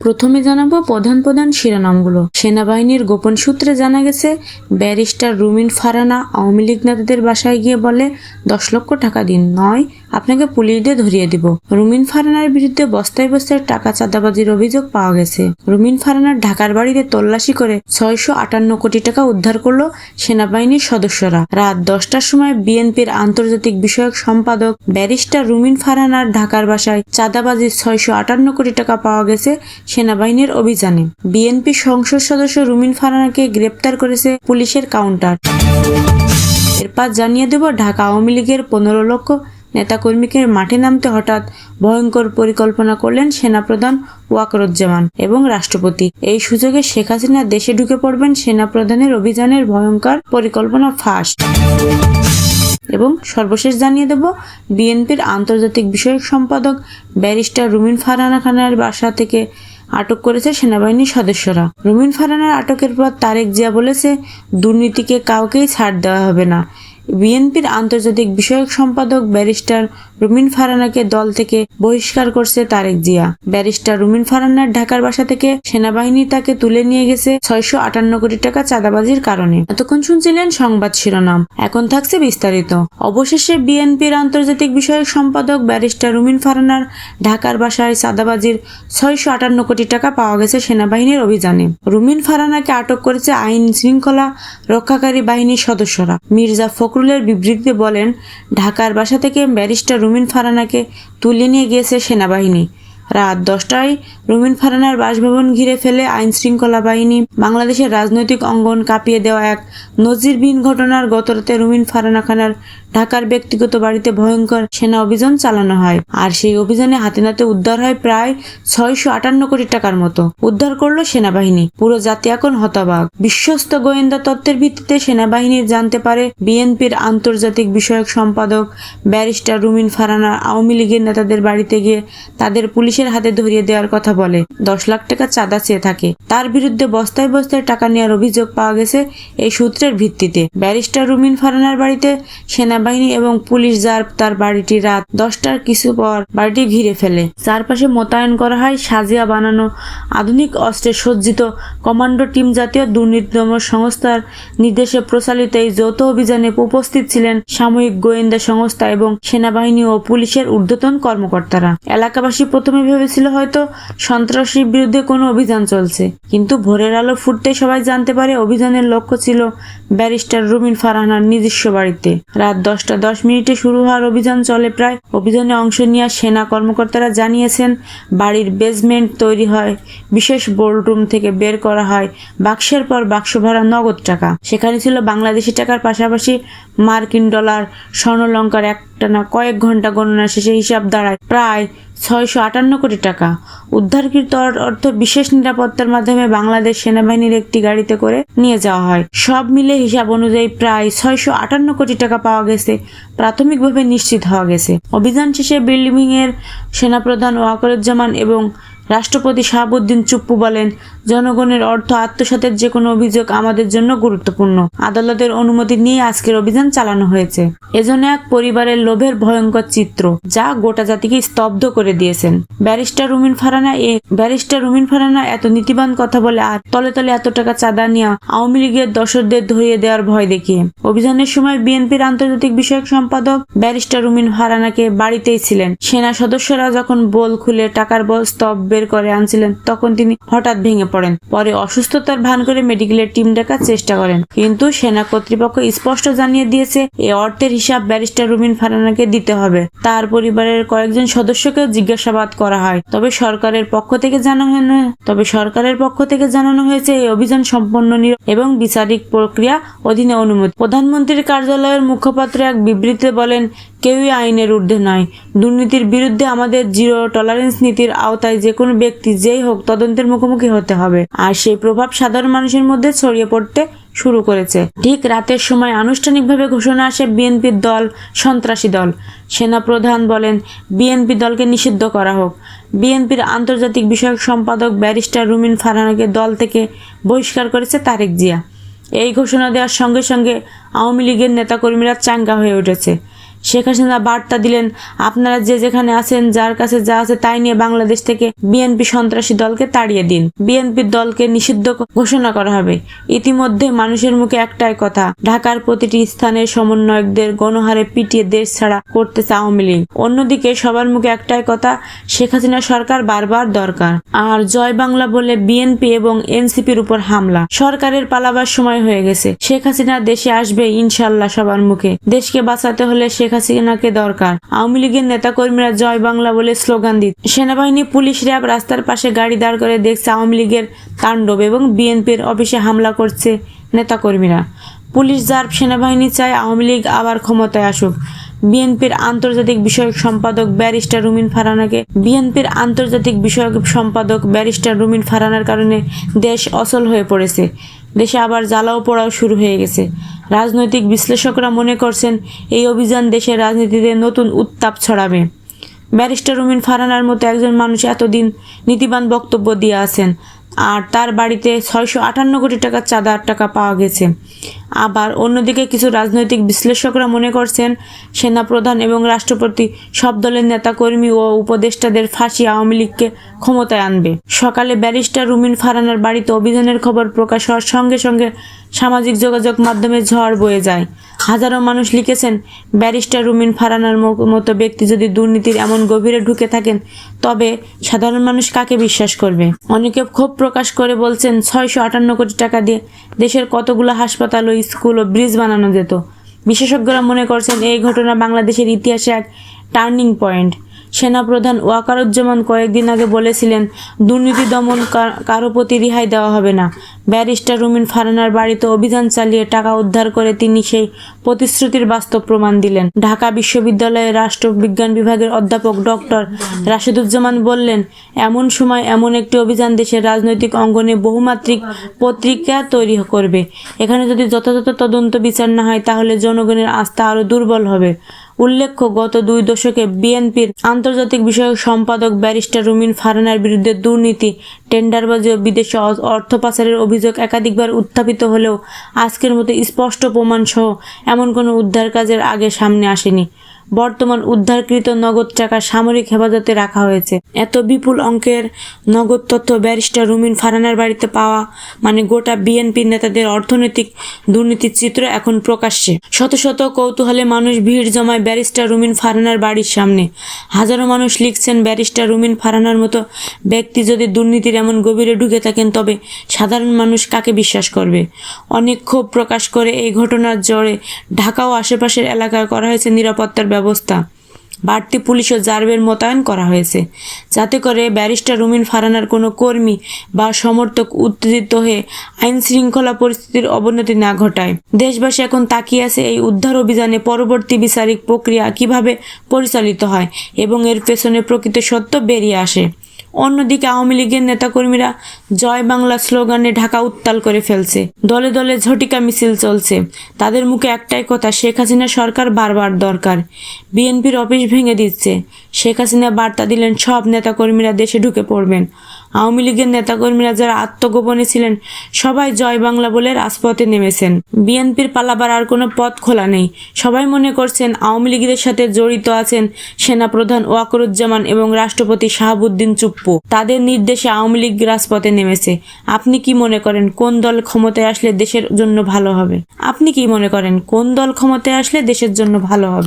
প্রথমে জানাব প্রধান প্রধান শিরোনামগুলো। সেনাবাহিনীর গোপন সূত্রে জানা গেছে, ব্যারিস্টার রুমিন ফারানা আওয়ামী লীগ নেতাদের বাসায় গিয়ে বলে, দশ লক্ষ টাকা দিন, নয়, আপনাকে পুলিশ দিয়ে ধরিয়ে দিব। রুমিন ফারানার বিরুদ্ধে বস্তায় বস্তায় টাকা চাঁদাবাজির অভিযোগ পাওয়া গেছে। রুমিন ফারানার ঢাকার বাড়িতে তল্লাশি করে ছয়শো আটান্ন কোটি টাকা উদ্ধার করল সেনাবাহিনীর সদস্যরা। রাত দশটার সময় বিএনপির আন্তর্জাতিক বিষয়ক সম্পাদক ব্যারিস্টার রুমিন ফারানার ঢাকার বাসায় চাঁদাবাজির ছয়শো আটান্ন কোটি টাকা পাওয়া গেছে সেনাবাহিনীর অভিযানে। বিএনপি সংসদ সদস্য রুমিন ফারানাকে গ্রেপ্তার করেছে পুলিশের কাউন্টার। এরপর জানিয়ে দেব, ঢাকা আওয়ামী লীগের পনেরো লক্ষ নেতাকর্মীকে মাঠে নামতে হঠাৎ ভয়ঙ্কর পরিকল্পনা করলেন সেনাপ্রধান ওয়াকরুজ্জামান এবং রাষ্ট্রপতি। এই সুযোগে শেখ হাসিনা দেশে ঢুকে পড়বেন সেনাপ্রধানের অভিযানের ভয়ঙ্কর পরিকল্পনা ফাঁস। এবং সর্বশেষ জানিয়ে দেব, বিএনপির আন্তর্জাতিক বিষয়ক সম্পাদক ব্যারিস্টার রুমিন ফারহানা খানের বাসা থেকে আটক করেছে সেনাবাহিনীর সদস্যরা। রুমিন ফারানার আটকের পর তারেক জিয়া বলেছে, দুর্নীতিকে কাউকেই ছাড় দেওয়া হবে না। বিএনপির আন্তর্জাতিক বিষয়ক সম্পাদক ব্যারিস্টার রুমিন ফারানাকে দল থেকে বহিষ্কার করছে তারেক জিয়া। ব্যারিস্টার রুমিন ফারানার ঢাকার বাসা থেকে সেনাবাহিনী তাকে তুলে নিয়ে গেছে ছয়শো আটান্ন কোটি টাকা চাঁদাবাজির কারণে। এতক্ষণ শুনছিলেন সংবাদ শিরোনাম। এখন থাকছে বিস্তারিত। অবশেষে বিএনপির আন্তর্জাতিক বিষয়ক সম্পাদক ব্যারিস্টার রুমিন ফারানার ঢাকার বাসায় চাঁদাবাজির ছয়শো আটান্ন কোটি টাকা পাওয়া গেছে সেনাবাহিনীর অভিযানে। রুমিন ফারানাকে আটক করেছে আইন শৃঙ্খলা রক্ষাকারী বাহিনীর সদস্যরা। মির্জা ফখরুলের বিবৃতিতে বলেন, ঢাকার বাসা থেকে ব্যারিস্টার রুমিন ফারানাকে তুলে নিয়ে গিয়েছে সেনাবাহিনী। রাত দশটায় রুমিন ফারানার বাসভবন ঘিরে ফেলে আইন শৃঙ্খলা বাহিনী বাংলাদেশের রাজনৈতিক অঙ্গন কাঁপিয়ে দেওয়া এক নজিরবিহীন ঘটনার গতরাতে রুমিন ফারানা খানার ঢাকার ব্যক্তিগত বাড়িতে ভয়ঙ্কর সেনা অভিযান চালানো হয়। আর সেই অভিযানে হাতে নাতে উদ্ধার হয় প্রায় ছয়শো আটান্ন কোটি টাকার মতো। উদ্ধার করল সেনাবাহিনী। পুরো জাতি এখন হতবাক। বিশ্বস্ত গোয়েন্দা তত্ত্বের ভিত্তিতে সেনাবাহিনীর জানতে পারে বিএনপির আন্তর্জাতিক বিষয়ক সম্পাদক ব্যারিস্টার রুমিন ফারানা আওয়ামী লীগের নেতাদের বাড়িতে গিয়ে তাদের পুলিশের হাতে ধরিয়ে দেওয়ার কথা বলে। দশ লাখ টাকা চাঁদা চেয়ে থাকে। তার বিরুদ্ধে বস্তায় বস্তায় টাকা নেওয়ার অভিযোগ পাওয়া গেছে এই সূত্রের ভিত্তিতে। ব্যারিস্টার রুমিন ফারানার বাড়িতে সেনাবাহিনী এবং পুলিশ যার তার বাড়িটি রাত দশটার কিছু পর বাড়িটি ঘিরে ফেলে। চারপাশে মোতায়েন করা হয় সাজিয়া বানানো আধুনিক অস্ত্রে সজ্জিত কমান্ডো টিম জাতীয় দুর্নীতি সংস্থার নির্দেশে প্রচালিত এই যৌথ অভিযানে উপস্থিত ছিলেন সাময়িক গোয়েন্দা সংস্থা এবং সেনাবাহিনী ও পুলিশের ঊর্ধ্বতন কর্মকর্তারা। এলাকাবাসী প্রথমে ভেবেছিল হয়তো সন্ত্রাসীর বিরুদ্ধে কোনো অভিযান চলছে। কিন্তু ভোরের আলো ফুটতে সবাই জানতে পারে অভিযানের লক্ষ্য ছিল ব্যারিস্টার রুমিন ফারহানার নিজস্ব বাড়িতে। রাত দশটা দশ মিনিটে শুরু হওয়ার অভিযান চলে প্রায়। অভিযানে অংশ নেওয়া সেনা কর্মকর্তারা জানিয়েছেন, বাড়ির বেসমেন্ট তৈরি হয়, বিশেষ বোর্ডরুম থেকে বের করা হয়, বাক্সের পর বাক্স ভরা নগদ টাকা। সেখানে ছিল বাংলাদেশি টাকার পাশাপাশি মার্কিন ডলার, স্বর্ণলঙ্কার একটানা কয়েক ঘণ্টা গণনা শেষে হিসাব দাঁড়ায়। প্রায় ছয়শো আটান্ন কোটি টাকা। উদ্ধারকৃত অর্থ বিশেষ নিরাপত্তার মাধ্যমে বাংলাদেশ সেনাবাহিনীর একটি গাড়িতে করে নিয়ে যাওয়া হয়। সব মিলে হিসাব অনুযায়ী প্রায় ছয়শো আটান্ন কোটি টাকা পাওয়া গেছে, প্রাথমিকভাবে নিশ্চিত হওয়া গেছে। অভিযান শেষে বিল্ডিং এর সেনাপ্রধান ওয়াকরুজ্জামান এবং রাষ্ট্রপতি শাহাবুদ্দিন চুপ্পু বলেন, জনগণের অর্থ আত্মসাতের যে কোনো অভিযোগ আমাদের জন্য গুরুত্বপূর্ণ। আদালতের অনুমতি নিয়ে আজকের অভিযান চালানো হয়েছে। এজন্য এক পরিবারের লোভের ভয়ঙ্কর চিত্র, যা গোটা জাতিকে স্তব্ধ করে দিয়েছেন। ব্যারিস্টার রুমিন ফারানা এ, ব্যারিস্টার রুমিন ফারানা এত নীতিবান কথা বলে আর তলে তলে এত টাকা চাঁদা নিয়ে আওয়ামী লীগের দর্শকদের ধরিয়ে দেওয়ার ভয় দেখিয়ে। অভিযানের সময় বিএনপির আন্তর্জাতিক বিষয়ক সম্পাদক ব্যারিস্টার রুমিন ফারানাকে বাড়িতেই ছিলেন। সেনা সদস্যরা যখন বোল খুলে টাকার বল স্তব বের করে আনছিলেন, তখন তিনি হঠাৎ ভেঙে পড়েন। পরে অসুস্থতার ভান করে মেডিকেলের টিম ডাকার চেষ্টা করেন। কিন্তু সেনা কর্তৃপক্ষ স্পষ্ট জানিয়ে দিয়েছে এই অর্থের হিসাব ব্যারিস্টার রুমিন ফারানাকে দিতে হবে। তার পরিবারের কয়েকজন সদস্যকেও জিজ্ঞাসাবাদ করা হয়। তবে সরকারের পক্ষ থেকে জানানো তবে সরকারের পক্ষ থেকে জানানো হয়েছে, এই অভিযান সম্পন্ন এবং বিচারিক প্রক্রিয়া অধীনে অনুমতি প্রধানমন্ত্রীর কার্যালয়ের মুখপাত্র এক বিবৃতিতে বলেন, কেউই আইনের ঊর্ধ্বে নয়। দুর্নীতির বিরুদ্ধে আমাদের জিরো টলারেন্স নীতির আওতায় যে কোনো ব্যক্তি যেই হোক তদন্তের মুখোমুখি হতে হবে। আর সেই প্রভাব সাধারণ মানুষের মধ্যে ছড়িয়ে পড়তে শুরু করেছে। ঠিক রাতের সময় আনুষ্ঠানিকভাবে ঘোষণা আসে বিএনপির দল, সন্ত্রাসী দল। সেনাপ্রধান বলেন, বিএনপি দলকে নিষিদ্ধ করা হোক। বিএনপির আন্তর্জাতিক বিষয়ক সম্পাদক ব্যারিস্টার রুমিন ফারহানাকে দল থেকে বহিষ্কার করেছে তারেক জিয়া। এই ঘোষণা দেওয়ার সঙ্গে সঙ্গে আওয়ামী লীগের নেতাকর্মীরা চাঙ্গা হয়ে উঠেছে। শেখ হাসিনা বার্তা দিলেন, আপনারা যে যেখানে আছেন, যার কাছে যা আছে তাই নিয়ে বাংলাদেশ থেকে বিএনপি সন্ত্রাসী দলকে তাড়িয়ে দিন। বিএনপির দলকে নিষিদ্ধ ঘোষণা করা হবে। ইতিমধ্যে মানুষের মুখে একটাই কথা, ঢাকার প্রতিটি স্থানের সমন্বয়কদের গণহারে পিটিয়ে দেশ ছাড়া করতেছে আওয়ামী লীগ। অন্যদিকে সবার মুখে একটাই কথা, শেখ হাসিনা সরকার বারবার দরকার। আর জয় বাংলা বলে বিএনপি এবং এনসিপির উপর হামলা। সরকারের পালাবার সময় হয়ে গেছে। শেখ হাসিনা দেশে আসবে ইনশাল্লাহ সবার মুখে। দেশকে বাঁচাতে হলে শেখ হাসিনাকে দরকার। আওয়ামী লীগের নেতাকর্মীরা জয় বাংলা বলে স্লোগান দিত। সেনাবাহিনী, পুলিশ, র্যাব রাস্তার পাশে গাড়ি দাঁড় করে দেখছে আওয়ামী লীগের তাণ্ডব এবং বিএনপির অফিসে হামলা করছে নেতাকর্মীরা। পুলিশ জার্ব সেনাবাহিনী চায় আওয়ামী লীগ আবার ক্ষমতায় আসুক। বিএনপির আন্তর্জাতিক বিষয়ক সম্পাদক ব্যারিস্টার রুমিন ফারানাকে, বিএনপির আন্তর্জাতিক বিষয়ক সম্পাদক ব্যারিস্টার রুমিন ফারানার কারণে দেশ অচল হয়ে পড়েছে। দেশে আবার জ্বালাও পোড়াও শুরু হয়ে গেছে। রাজনৈতিক বিশ্লেষকরা মনে করছেন, এই অভিযান দেশের রাজনীতিতে নতুন উত্তাপ ছড়াবে। ব্যারিস্টার রুমিন ফারানার মতো একজন মানুষ এতদিন নীতিবান বক্তব্য দিয়ে আছেন। আর তার বাড়িতে ছয়শো আটান্ন কোটি টাকার চাঁদার টাকা পাওয়া গেছে। আবার অন্যদিকে কিছু রাজনৈতিক বিশ্লেষকরা মনে করছেন, সেনাপ্রধান এবং রাষ্ট্রপতি সব দলের নেতাকর্মী ও উপদেষ্টাদের ফাঁসি আওয়ামী লীগকে ক্ষমতায় আনবে। সকালে ব্যারিস্টার রুমিন ফারানার বাড়িতে অভিযানের খবর প্রকাশ হওয়ার সঙ্গে সঙ্গে সামাজিক যোগাযোগ মাধ্যমে ঝড় বয়ে যায়। হাজারো মানুষ লিখেছেন, ব্যারিস্টার রুমিন ফারানার মতো ব্যক্তি যদি দুর্নীতির এমন গভীরে ঢুকে থাকেন, তবে সাধারণ মানুষ কাকে বিশ্বাস করবে? অনেকে ক্ষোভ প্রকাশ করে বলছেন, ছয়শো আটান্ন কোটি টাকা দিয়ে দেশের কতগুলো হাসপাতাল ও স্কুল ও ব্রিজ বানানো যেত। বিশেষজ্ঞরা মনে করছেন, এই ঘটনা বাংলাদেশের ইতিহাসে এক টার্নিং পয়েন্ট। সেনাপ্রধান ওয়াকারুজ্জামান কয়েকদিন আগে বলেছিলেন, দুর্নীতি দমন কারও প্রতি রেহাই দেওয়া হবে না। ব্যারিস্টার রুমিন ফারানার বাড়িতে অভিযান চালিয়ে টাকা উদ্ধার করে তিনি সেই প্রতিশ্রুতির বাস্তব প্রমাণ দিলেন। ঢাকা বিশ্ববিদ্যালয়ের রাষ্ট্রবিজ্ঞান বিভাগের অধ্যাপক ডক্টর রাশেদুজ্জামান বললেন, এমন সময় এমন একটি অভিযান দেশের রাজনৈতিক অঙ্গনে বহুমাত্রিক পত্রিকা তৈরি করবে। এখানে যদি যথাযথ তদন্ত বিচার না হয়, তাহলে জনগণের আস্থা আরও দুর্বল হবে। উল্লেখ্য, গত দুই দশকে বিএনপির আন্তর্জাতিক বিষয়ক সম্পাদক ব্যারিস্টার রুমিন ফারানার বিরুদ্ধে দুর্নীতি, টেন্ডারবাজি ও বিদেশে অর্থ পাচারের অভিযোগ একাধিকবার উত্থাপিত হলেও আজকের মতো স্পষ্ট প্রমাণ সহ এমন কোনো উদ্ধার কাজের আগে সামনে আসেনি। বর্তমান উদ্ধারকৃত নগদ টাকা সামরিক হেফাজতে রাখা হয়েছে। এত বিপুল অঙ্কের নগদ তথ্য ব্যারিস্টার রুমিন ফারানার বাড়িতে পাওয়া মানে গোটা বিএনপি নেতাদের অর্থনৈতিক দুর্নীতির চিত্র এখন প্রকাশ্যে। শত শত কৌতূহলে মানুষ ভিড় জমায় ব্যারিস্টার রুমিন ফারানার বাড়ির সামনে। হাজারো মানুষ লিখছেন, ব্যারিস্টার রুমিন ফারানার মতো ব্যক্তি যদি দুর্নীতির এমন গভীরে ঢুকে থাকেন, তবে সাধারণ মানুষ কাকে বিশ্বাস করবে? অনেক ক্ষোভ প্রকাশ করে এই ঘটনার জড়ে ঢাকা ও আশেপাশের এলাকায় করা হয়েছে নিরাপত্তার ব্যবস্থা। বাড়তি পুলিশ ও জার্বের মোতায়েন করা হয়েছে। যাতে করে ব্যারিস্টার রুমিন ফারানার কোনো কর্মী বা সমর্থক উত্তেজিত হয়ে আইন শৃঙ্খলা পরিস্থিতির অবনতি না ঘটায়। দেশবাসী এখন তাকিয়ে আছে এই উদ্ধার অভিযানে পরবর্তী বিচারিক প্রক্রিয়া কীভাবে পরিচালিত হয় এবং এর পেছনে প্রকৃত সত্য বেরিয়ে আসে। অন্যদিকে আওয়ামী লীগের নেতাকর্মীরা জয় বাংলা স্লোগানে ঢাকা উত্তাল করে ফেলছে। দলে দলে ঝটিকা মিছিল চলছে। তাদের মুখে একটাই কথা, শেখ হাসিনা সরকার বারবার দরকার। বিএনপির অফিস ভেঙে দিচ্ছে। শেখ হাসিনা বার্তা দিলেন, সব নেতাকর্মীরা দেশে ঢুকে পড়বেন। আওয়ামী লীগের নেতাকর্মীরা যারা আত্মগোপনে ছিলেন, সবাই জয় বাংলা বলে রাজপথে নেমেছেন। বিএনপির পালাবার আর কোনো পথ খোলা নেই। সবাই মনে করছেন আওয়ামী লীগের সাথে জড়িত আছেন সেনাপ্রধান ওয়াকরুজ্জামান এবং রাষ্ট্রপতি শাহাবুদ্দিন চুপ্পু। তাদের নির্দেশে আওয়ামী লীগ রাজপথে নেমেছে। আপনি কি মনে করেন কোন দল ক্ষমতায় আসলে দেশের জন্য ভালো হবে? আপনি কি মনে করেন কোন দল ক্ষমতায় আসলে দেশের জন্য ভালো হবে?